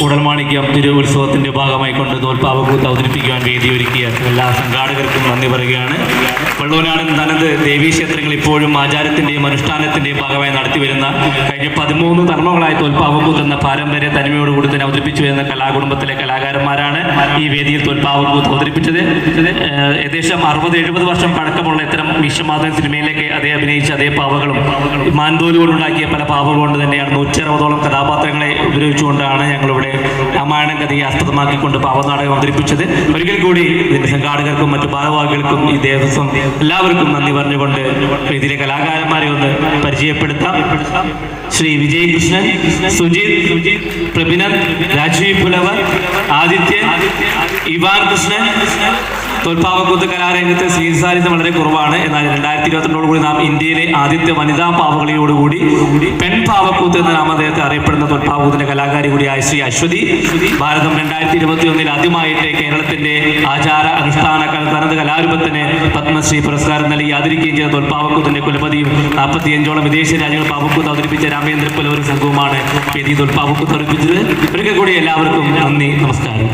ഉടൽമാണിക്യം തിരു ഉത്സവത്തിന്റെ ഭാഗമായി കൊണ്ട് നൂൽപ്പാവക്കൂത്ത് അവതരിപ്പിക്കുവാൻ വേദി ഒരുക്കിയ എല്ലാ സംഘാടകർക്കും നന്ദി പറയുകയാണ്. വെള്ളൂനാടൻ തനത് ദേവീക്ഷേത്രങ്ങൾ ഇപ്പോഴും ആചാരത്തിന്റെയും അനുഷ്ഠാനത്തിന്റെയും ഭാഗമായി നടത്തിവരുന്ന കഴിഞ്ഞ പതിമൂന്ന് തർമ്മങ്ങളായി തോൽപ്പാവക്കൂത്ത് എന്ന പാരമ്പര്യ തനിമയോടുകൂടി തന്നെ അവതരിപ്പിച്ചു വരുന്ന കലാകുടുംബത്തിലെ കലാകാരന്മാരാണ് ഈ വേദിയിൽ തോൽപ്പാവക്കൂത്ത് അവതരിപ്പിച്ചത്. ഏകദേശം അറുപത് എഴുപത് വർഷം പഴക്കമുള്ള ഇത്തരം വിശ്വമാധവൻ സിനിമയിലേക്ക് അതേ അഭിനയിച്ച അതേ പാവകളും മാൻതോൽ കൊണ്ടുണ്ടാക്കിയ പല പാവകൾ കൊണ്ട് തന്നെയാണ് നൂറ്റി അറുപതോളം കഥാപാത്രങ്ങളെ ഉപയോഗിച്ചുകൊണ്ടാണ് ഞങ്ങളിവിടെ രാമായണ കഥയെ ആസ്പദമാക്കിക്കൊണ്ട് പാവനാടകം അവതരിപ്പിച്ചത്. ഒരിക്കൽ കൂടി ഇതിന്റെ സംഘാടകർക്കും മറ്റു ഭാരവാഹികൾക്കും ഈ ദേവസ്വം എല്ലാവർക്കും നന്ദി പറഞ്ഞുകൊണ്ട് ഇതിലെ കലാകാരന്മാരെ ഒന്ന് പരിചയപ്പെടുത്താം. ശ്രീ വിജയകൃഷ്ണൻ സുജിത് പ്രഭിനന്ദ് രാജീവ് പുലവർ ഇവാൻ കൃഷ്ണൻ തോൽപ്പാവക്കൂത്ത് കലാരംഗത്ത് സ്വീകരിച്ചാലിത് വളരെ കുറവാണ്. എന്നാൽ രണ്ടായിരത്തി ഇരുപത്തിരണ്ടോട് കൂടി നാം ഇന്ത്യയിലെ ആദ്യത്തെ വനിതാ പാവകളിയോടുകൂടി പെൺ പാവക്കൂത്ത് എന്ന നാം അദ്ദേഹത്തെ അറിയപ്പെടുന്ന തോൽപ്പാവക്കൂത്തിന്റെ കലാകാരി കൂടിയായ ശ്രീ അശ്വതി. ഭാരതം രണ്ടായിരത്തി ഇരുപത്തി ഒന്നിൽ ആദ്യമായിട്ട് കേരളത്തിന്റെ ആചാര അനുഷ്ഠാന തനത് കലാരൂപത്തിന് പത്മശ്രീ പുരസ്കാരം നൽകി ആദരിക്കുകയും ചെയ്ത തോൽപ്പാവക്കൂത്തിന്റെ കുലപതിയും നാൽപ്പത്തിയഞ്ചോളം വിദേശ രാജ്യങ്ങൾ പാവക്കൂത്ത് അവതരിപ്പിച്ച രാമേന്ദ്ര പുലവരും സംഘവുമാണ്. വേദി തോൽപ്പാവക്കൂത്ത് അവതരിപ്പിച്ചത്. ഒരിക്കൽ കൂടി എല്ലാവർക്കും നന്ദി നമസ്കാരം.